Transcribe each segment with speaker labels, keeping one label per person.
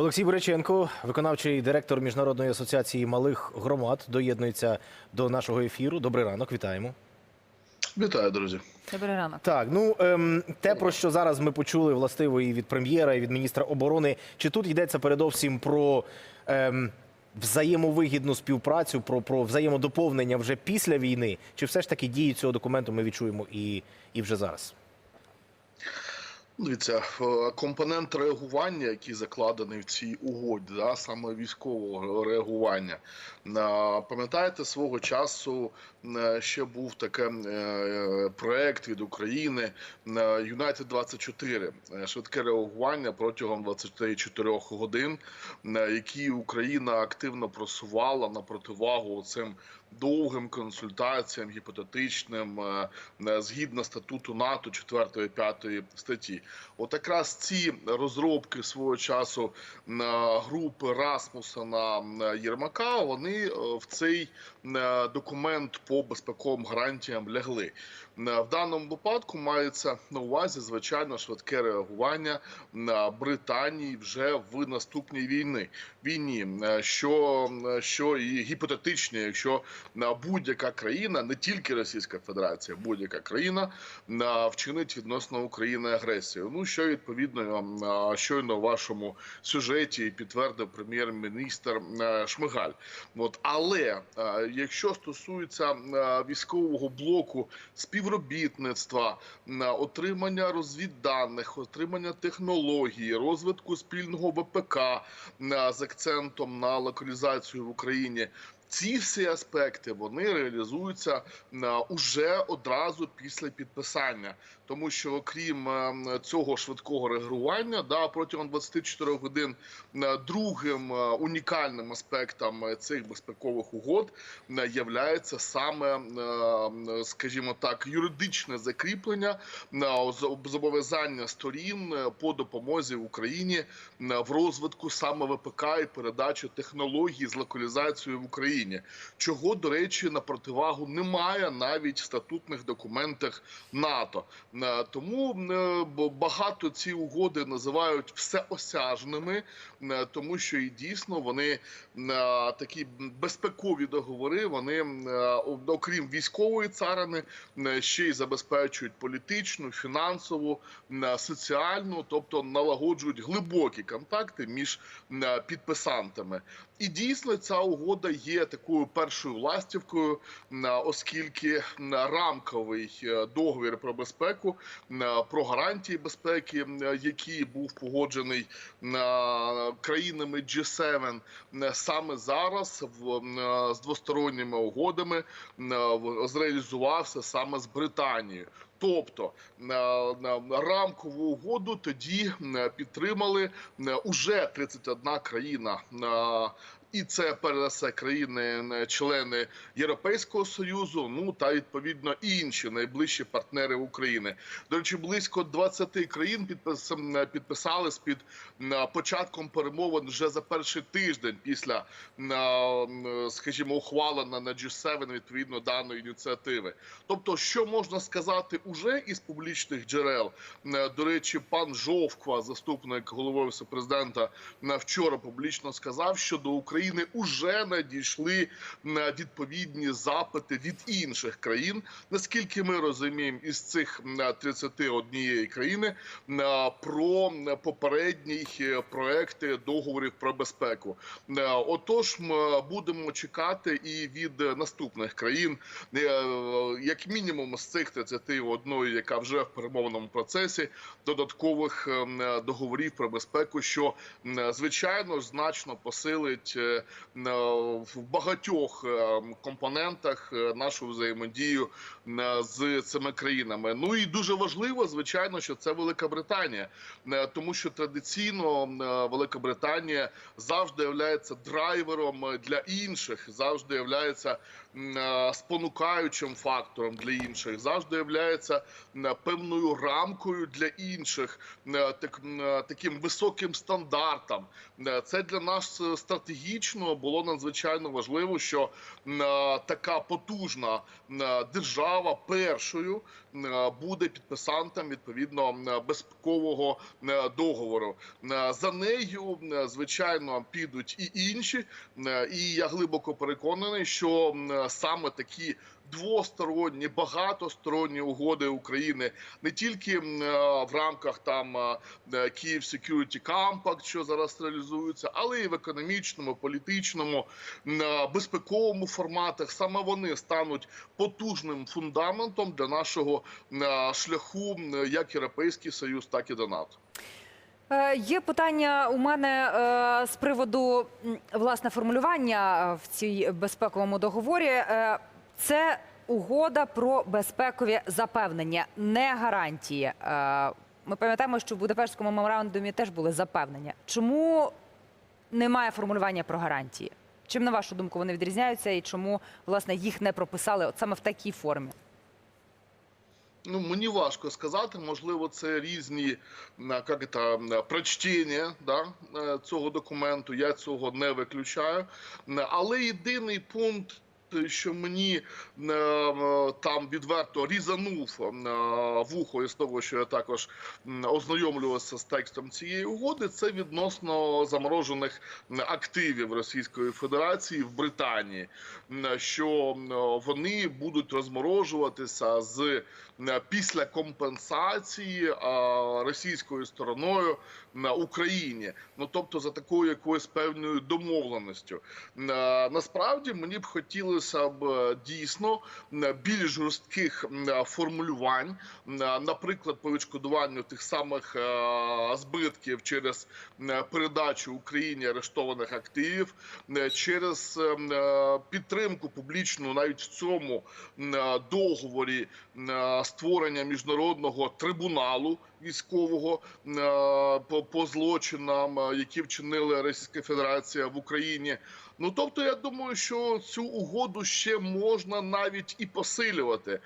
Speaker 1: Олексій Боряченко, виконавчий директор Міжнародної асоціації малих громад, доєднується до нашого ефіру. Добрий ранок, вітаємо.
Speaker 2: Вітаю, друзі.
Speaker 3: Добрий ранок.
Speaker 1: Так, ну ем, те, про що зараз ми почули властиво і від прем'єра, і від міністра оборони. Чи тут йдеться передовсім про ем, взаємовигідну співпрацю, про, про взаємодоповнення вже після війни? Чи все ж таки дії цього документу ми відчуємо і, і вже зараз?
Speaker 2: Дивіться, е, компонент реагування, який закладений в цій угоді, да, саме військового реагування. Е, Пам'ятаєте, свого часу е, ще був такий проект від України United 24 е, швидке реагування протягом 24 годин, які Україна активно просувала на противагу цим довгим консультаціям гіпотетичним згідно статуту НАТО 4 5 статті. От якраз ці розробки свого часу групи Расмусена е, Єрмака вони е, в цей е, документ по безпековим гарантіям лягли. Е, В даному випадку мається на увазі звичайно швидке реагування на Британії вже в наступній війни війні, е, що, е, що і гіпотетичні, якщо на будь-яка країна, не тільки Російська Федерація, будь-яка країна вчинить відносно України агресію. Ну що відповідно щойно в вашому сюжеті підтвердив прем'єр-міністр е, Шмигаль. От але е, якщо стосується е, військового блоку співробітництва, отримання розвідданих, отримання технології, розвитку спільного ВПК з акцентом на локалізацію в Україні. Ці всі аспекти вони реалізуються уже одразу після підписання, тому що окрім е, цього швидкого реагування, да протягом 24 годин е, другим е, унікальним аспектом е, цих безпекових угод являється саме, е, скажімо так, юридичне закріплення зо- зобов'язання сторін по допомозі Україні в розвитку саме ВПК і передачі технологій з локалізацією в Україні, чого до речі на противагу немає навіть в статутних документах НАТО. Е, Тому е, багато ці угоди називають всеосяжними, е, тому що і дійсно вони такі безпекові договори. Вони окрім військової царини ще й забезпечують політичну, фінансову, соціальну, тобто налагоджують глибокі контакти між підписантами. І дійсно ця угода є такою першою ластівкою, оскільки рамковий е, договір про безпеку, про гарантії безпеки, який був погоджений країнами G7, е, саме зараз з двосторонніми угодами зреалізувався саме з Британією. Тобто на, на рамкову угоду тоді е, підтримали е, уже 31 країна. Е, І це пересе країни-члени Європейського союзу. Ну та відповідно і інші найближчі партнери України. До речі, близько 20 країн е, підписали з під е, початком перемовин вже за перший тиждень після, е, скажімо, ухвалена на G7 відповідно даної ініціативи. Тобто, що можна сказати уже із публічних джерел? Е, До речі, пан Жовква, заступник голови президента, е, вчора публічно сказав, що до України уже надійшли відповідні запити від інших країн. Наскільки ми розуміємо, із цих е, 31 країни про попередні е, проекти договорів про безпеку. Отож, ми будемо чекати і від наступних країн, е, як мінімум з цих 31, яка вже в перемовному процесі, додаткових договорів про безпеку, що звичайно значно посилить е, в багатьох е, компонентах е, нашу взаємодію з цими країнами. Ну і дуже важливо, звичайно, що це Велика Британія, Е, тому що традиційно е, Велика Британія завжди є драйвером для інших, завжди є е, спонукаючим фактором для інших, завжди являється певною рамкою для інших, е, так, е, таким високим стандартом. Е, Це для нас е, стратегічно було надзвичайно важливо, що е, така потужна е, держава першою е, буде підписантом відповідно безпекового договору. За нею, звичайно, підуть і інші. І я глибоко переконаний, що саме такі двосторонні, багатосторонні угоди України не тільки е, в рамках там е, е, Київ Security Compact, що зараз реалізується, але і в економічному, політичному, безпековому форматах. Саме вони стануть потужним фундаментом для нашого шляху, як Європейський Союз, так і до НАТО.
Speaker 3: Є питання у мене з приводу власне формулювання в цій безпековому договорі. Це угода про безпекові запевнення, не гарантії. Е, Ми пам'ятаємо, що в Будапештському меморандумі теж були запевнення. Чому немає формулювання про гарантії? Чим, на вашу думку, вони відрізняються і чому власне їх не прописали от саме в такій формі?
Speaker 2: Ну, мені важко сказати, можливо, це різні е, як это, е, прочтення да, цього документу. Я цього не виключаю. Але єдиний пункт. Що мені е, там відверто різанув е, вухо із того, що я також ознайомлювався з текстом цієї угоди, це відносно заморожених активів Російської Федерації в Британії, що вони будуть розморожуватися з після компенсації е, російською стороною на Україні. Ну тобто за такою якоюсь певною домовленістю. Насправді мені б хотілося б е, дійсно більш жорстких е, формулювань, е, наприклад, по відшкодуванню тих самих збитків через передачу Україні арештованих активів, через підтримку публічну навіть в цьому договорі створення міжнародного трибуналу військового е, по, по злочинам, е, які вчинили Російська Федерація в Україні. Ну тобто, я думаю, що цю угоду ще можна навіть і посилювати. Е,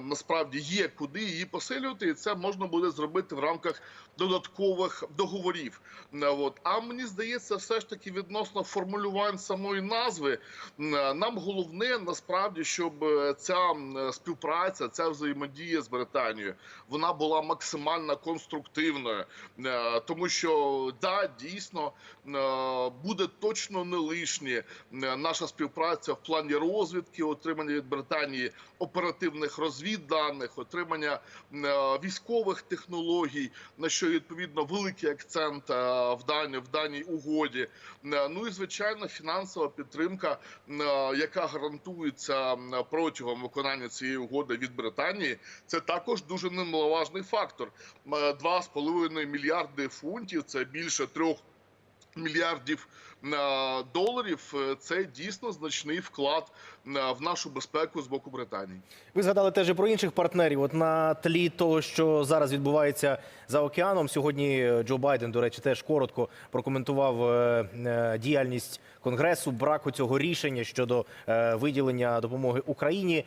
Speaker 2: Насправді є куди її посилювати, і це можна буде зробити в рамках додаткових договорів. Е, От. А мені здається, все ж таки відносно формулювань самої назви, е, нам головне насправді, щоб е, ця співпраця, ця взаємодія з Британією, вона була максимально конструктивною, тому що да, дійсно буде точно не лишнє наша співпраця в плані розвідки, отримання від Британії оперативних розвідданих, отримання військових технологій, на що відповідно великий акцент е, в даній в даній угоді. Е, Ну і звичайно, фінансова підтримка, е, яка гарантується протягом виконання цієї угоди від Британії, це також дуже немаловажний фактор. М, 2,5 мільярди фунтів це більше трьох мільярдів е, доларів. Е, Це дійсно значний вклад е, в нашу безпеку з боку Британії.
Speaker 1: Ви згадали теж і про інших партнерів. От на тлі того, що зараз відбувається за океаном, сьогодні Джо Байден, до речі, теж коротко прокоментував діяльність конгресу, браку цього рішення щодо виділення допомоги Україні.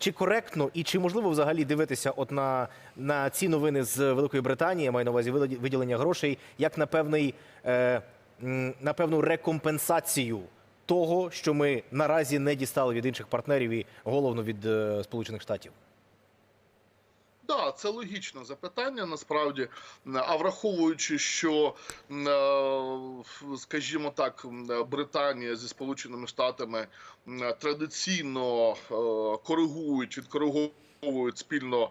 Speaker 1: Чи коректно і чи можливо взагалі дивитися от на, на ці новини з Великої Британії, я маю на увазі виді- виділення грошей, як на певний е, на певну рекомпенсацію того, що ми наразі не дістали від інших партнерів і головно від е, Сполучених Штатів?
Speaker 2: Да, це логічне запитання насправді. А враховуючи, що е, скажімо так, Британія зі Сполученими Штатами традиційно коригують коригують, відкориговують спільно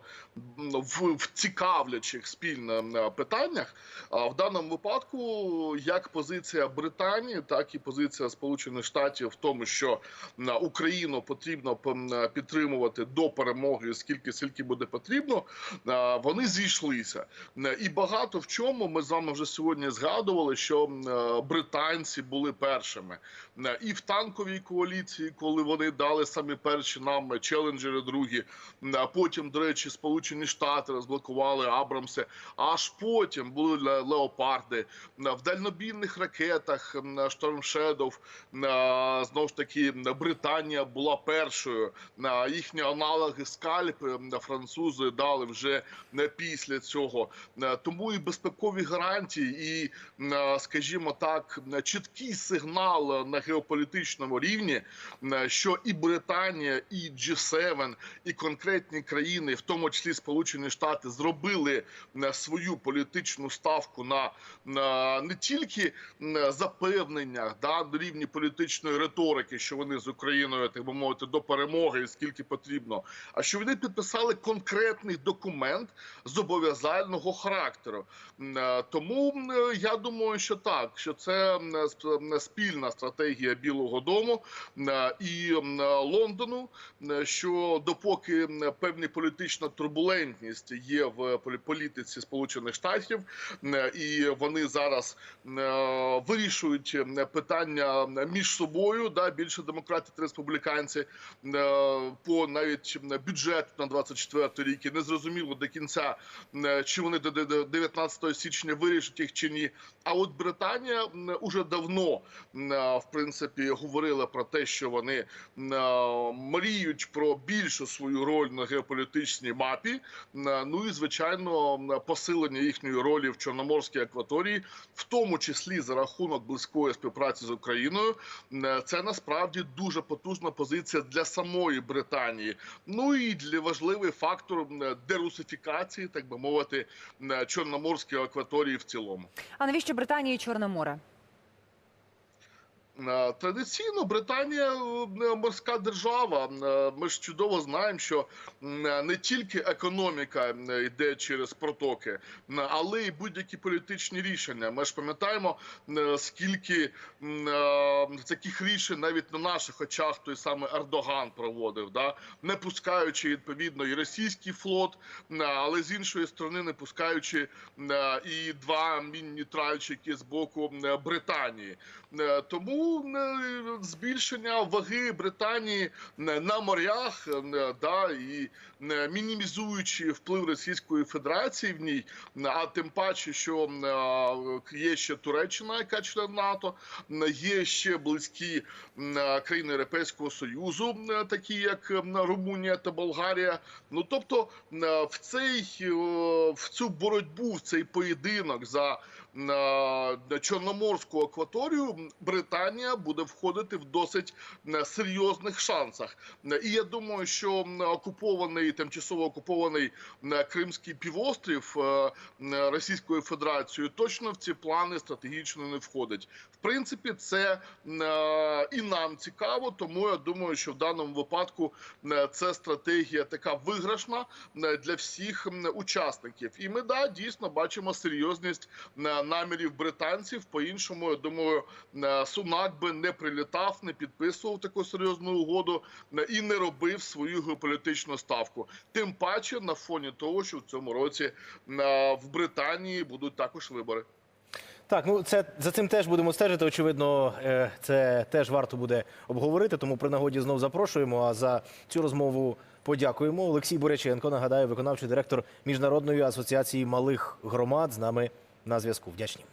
Speaker 2: в, в цікавлячих спільно питаннях. А в даному випадку як позиція Британії, так і позиція Сполучених Штатів в тому, що Україну потрібно підтримувати до перемоги, скільки скільки буде потрібно. Вони зійшлися, і багато в чому ми з вами вже сьогодні згадували, що британці були першими і в танковій коаліції, коли вони дали самі перші нам челенджери, другі, Е, А потім, до речі, Сполучені Штати розблокували Абрамси. Аж потім були ле- леопарди в дальнобійних ракетах Шторм е, Знову ж таки, Британія була першою. Їхні аналоги скальп французи дали вже після цього. Тому і безпекові гарантії, і, скажімо так, чіткий сигнал на геополітичному рівні, що і Британія, і G7, і конкретні країни, в тому числі Сполучені Штати, зробили е, свою політичну ставку на, на не тільки м, запевненнях да, на рівні політичної риторики, що вони з Україною, так би мовити, до перемоги, скільки потрібно, а що вони підписали конкретний документ зобов'язального характеру. Е, Тому е, я думаю, що так, що це спільна стратегія Білого Дому і Лондону, що допоки певна політична турбулентність є в полі- політиці Сполучених Штатів, е, і вони зараз е, вирішують е, питання між собою, да більше демократи та республіканці по навіть бюджету на 24 рік. І не зрозуміло до кінця, чи вони до до 19 січня вирішать їх чи ні. А от Британія уже давно в принципі говорила про те, що вони мріють про більшу свою роль на геополітичній мапі. Е, Ну і звичайно, посилення їхньої ролі в Чорноморській акваторії, в тому числі за рахунок близької співпраці з Україною. Е, Це насправді дуже потужна позиція для самої Британії. Ну і для важливий фактор дерусифікації, так би мовити, Чорноморської акваторії в цілому.
Speaker 3: А навіщо Британії Чорне море?
Speaker 2: Е, Традиційно Британія е, морська держава. Е, Ми ж чудово знаємо, що не тільки економіка йде через протоки, але й будь-які політичні рішення. Ми ж пам'ятаємо, скільки таких рішень навіть на наших очах той самий Ердоган проводив, да? не пускаючи відповідно і російський флот, але з іншої сторони не пускаючи і два мінні тральчики з боку Британії. Е, Тому е, збільшення ваги Британії е, на морях, да, і мінімізуючи вплив Російської Федерації в ній, а тим паче, що є ще Туреччина, яка член НАТО, є ще близькі країни Європейського Союзу, такі як Румунія та Болгарія. Ну тобто в цей в цю боротьбу, в цей поєдинок за Чорноморську акваторію Британія буде входити в досить серйозних шансах. І я думаю, що окупований тимчасово окупований Кримський півострів е, Російською Федерацією точно в ці плани стратегічно не входить. В принципі, це е, і нам цікаво, тому я думаю, що в даному випадку це стратегія така виграшна для всіх учасників. І ми да дійсно бачимо серйозність е, намірів британців. По іншому, я думаю, е, Сунак би не прилітав, не підписував таку серйозну угоду е, і не робив свою геополітичну ставку. Тим паче на фоні того, що в цьому році е, в Британії будуть також вибори.
Speaker 1: Так, ну це за цим теж будемо стежити. Очевидно, це теж варто буде обговорити. Тому при нагоді знов запрошуємо. А за цю розмову подякуємо. Олексій Боряченко, нагадаю, виконавчий директор міжнародної асоціації малих громад з нами на зв'язку. Вдячні.